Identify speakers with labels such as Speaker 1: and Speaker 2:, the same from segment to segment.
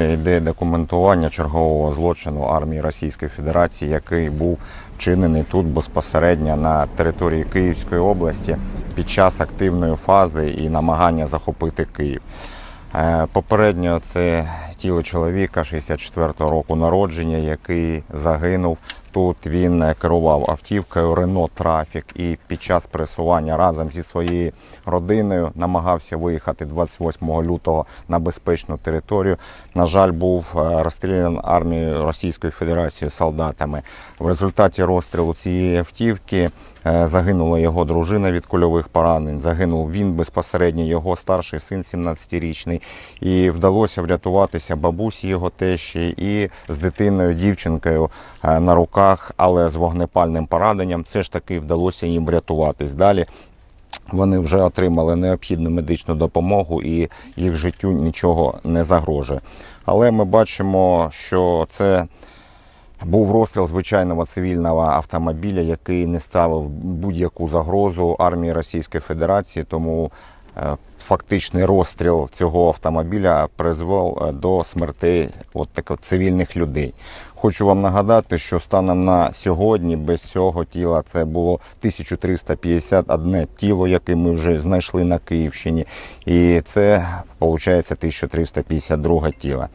Speaker 1: йде документування чергового злочину армії Російської Федерації, який був вчинений тут безпосередньо на території Київської області під час активної фази і намагання захопити Київ. Е, Попередньо це тіло чоловіка 64-го року народження, який загинув. Тут він е, керував автівкою Renault Traffic і під час пересування разом зі своєю родиною намагався виїхати 28 лютого на безпечну територію. На жаль, був е, розстрілян армією Російської Федерації солдатами. В результаті розстрілу цієї автівки е, загинула його дружина від кульових поранень. Загинув він безпосередньо його старший син, 17-річний, і вдалося врятуватися бабусі його тещі і з дитиною, дівчинкою на руках, але з вогнепальним пораненням. Все ж таки вдалося їм врятуватись. Далі вони вже отримали необхідну медичну допомогу і їх життю нічого не загрожує. Але ми бачимо, що це був розстріл звичайного цивільного автомобіля, який не ставив будь-яку загрозу армії Російської Федерації. Тому фактичний розстріл цього автомобіля призвел е, до смертей от так цивільних людей. Хочу вам нагадати, що станом на сьогодні без цього тіла це було 1351 тіло, яке ми вже знайшли на Київщині, і це виходить 1352 тіло.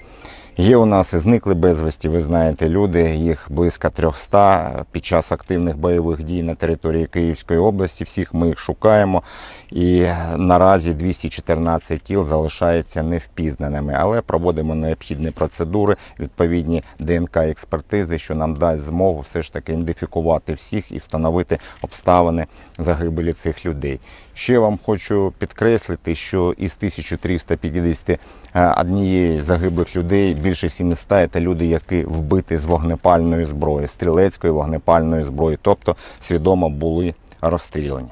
Speaker 1: Є у нас і зникли безвісті, ви знаєте, люди, їх близько 300 під час активних бойових дій на території Київської області. Всіх ми їх шукаємо. І наразі 214 тіл залишаються невпізнаними, але проводимо необхідні процедури, відповідні ДНК-експертизи, що нам дасть змогу все ж таки ідентифікувати всіх і встановити обставини загибелі цих людей. Ще вам хочу підкреслити, що із 1351 загиблих людей більше 700 – це люди, які вбиті з вогнепальної зброї, стрілецької вогнепальної зброї, тобто свідомо були розстріляні.